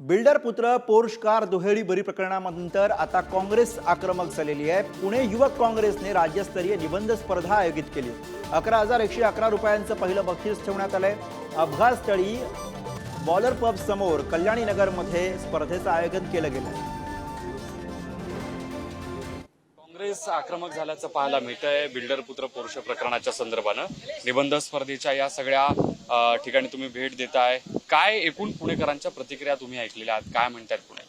Builder पुत्र Porsche car दुहेरी बरी प्रकरणानंतर आता काँग्रेस आक्रमक झालेली आहे. पुणे युवक काँग्रेसने राज्यस्तरीय निबंध स्पर्धा आयोजित केली. अकरा हजार एकशे अकरा रुपयांचं पहिलं बक्षीस ठेवण्यात आलंय. अपघातस्थळी बॉलर पब समोर कल्याणी नगरमध्ये स्पर्धेचं आयोजन केलं गेलं काँग्रेस आक्रमक झाल्याचं पाहायला मिळतंय. बिल्डर पुत्र पुरुष प्रकरणाच्या संदर्भानं निबंध स्पर्धेच्या या सगळ्या ठिकाणी तुम्ही भेट देताय. काय एकूण पुणेकरांच्या प्रतिक्रिया तुम्ही ऐकलेल्या आहात? काय म्हणतात पुणे?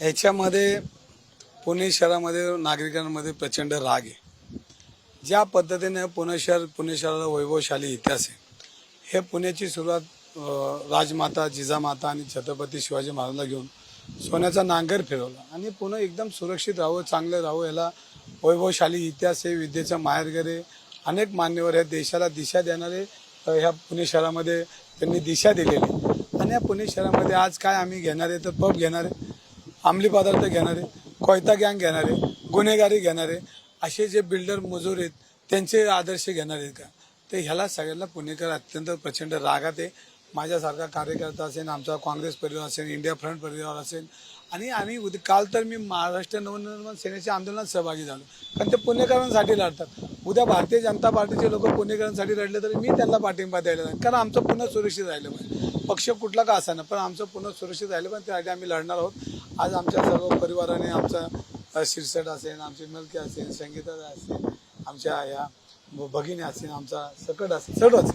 याच्यामध्ये पुणे शहरामध्ये नागरिकांमध्ये प्रचंड राग आहे. ज्या पद्धतीने पुणे शहर पुणे शहराला वैभवशाली इतिहास आहे हे पुण्याची सुरुवात राजमाता जिजामाता आणि छत्रपती शिवाजी महाराजांना घेऊन सोन्याचा नांगर फिरवला. आणि पुणे एकदम सुरक्षित राहावं चांगलं राहावं याला वैभवशाली इतिहास आहे विद्येचं माहेरघर आहे. अनेक मान्यवर या देशाला दिशा देणारे ह्या पुणे शहरामध्ये त्यांनी दिशा दिलेली. आणि या पुणे शहरामध्ये आज काय आम्ही घेणार आहे तर पब घेणार आहे अंमली पदार्थ घेणारे कोयता गँग घेणारे गुन्हेगारी घेणारे असे जे बिल्डर मजूर आहेत त्यांचे आदर्श घेणार आहेत का? तर ह्याला सगळ्यांना पुणेकर अत्यंत प्रचंड रागात आहे. माझ्यासारखा कार्यकर्ता असेल आमचा काँग्रेस परिवार असेल इंडिया फ्रंट परिवार असेल. आणि आम्ही उद्या काल तर मी महाराष्ट्र नवनिर्माण सेनेच्या आंदोलनात सहभागी झालो. कारण ते पुणेकरांसाठी लढतात. उद्या भारतीय जनता पार्टीचे लोक पुणेकरांसाठी लढले तरी मी त्यांना पाठिंबा द्यायला जाईल कारण आमचं पुन्हा सुरक्षित राहिलं पाहिजे. पक्ष कुठला का असा पण आमचं पुन्हा सुरक्षित राहिलं पण त्यासाठी आम्ही लढणार आहोत. आज आमच्या सर्व परिवाराने आमचा शिरसट असेल आमची मलके असेल संगीता असेल आमच्या या भगिनी असेल आमचा सकट असेल सर्वच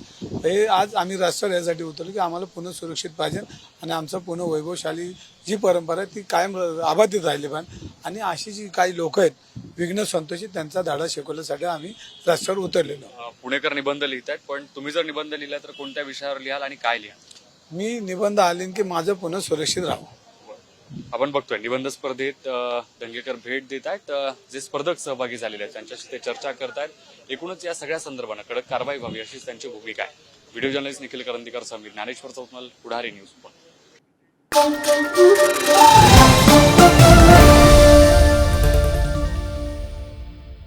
हे आज आम्ही राष्ट्र यासाठी उतरलो की आम्हाला पुन्हा सुरक्षित पाहिजे आणि आमचं पुन्हा वैभवशाली जी परंपरा आहे ती कायम अबाधित राहिली पाहिजे. आणि अशी जी काही लोक आहेत विघ्न संतोषी त्यांचा धाडा शिकवण्यासाठी आम्ही रस्त्यावर उतरलेलो. आहोत. पुणेकर निबंध लिहितायत पण तुम्ही जर निबंध लिहिला तर कोणत्या विषयावर लिहाल आणि काय लिहाल? मी निबंध आलीन की माझं पुन्हा सुरक्षित राहावं. आपण बघतोय. निबंध स्पर्धेत दंगेकर भेट देत आहेत. जे स्पर्धक सहभागी झालेले आहेत त्यांच्याशी ते चर्चा करतायत एकूणच या सगळ्या संदर्भानं कडक कारवाई व्हावी अशीच त्यांची भूमिका आहे. Video journalist Nikhil Karandikar Sameer Dnyaneshwar Chautmal Pudhari news. पण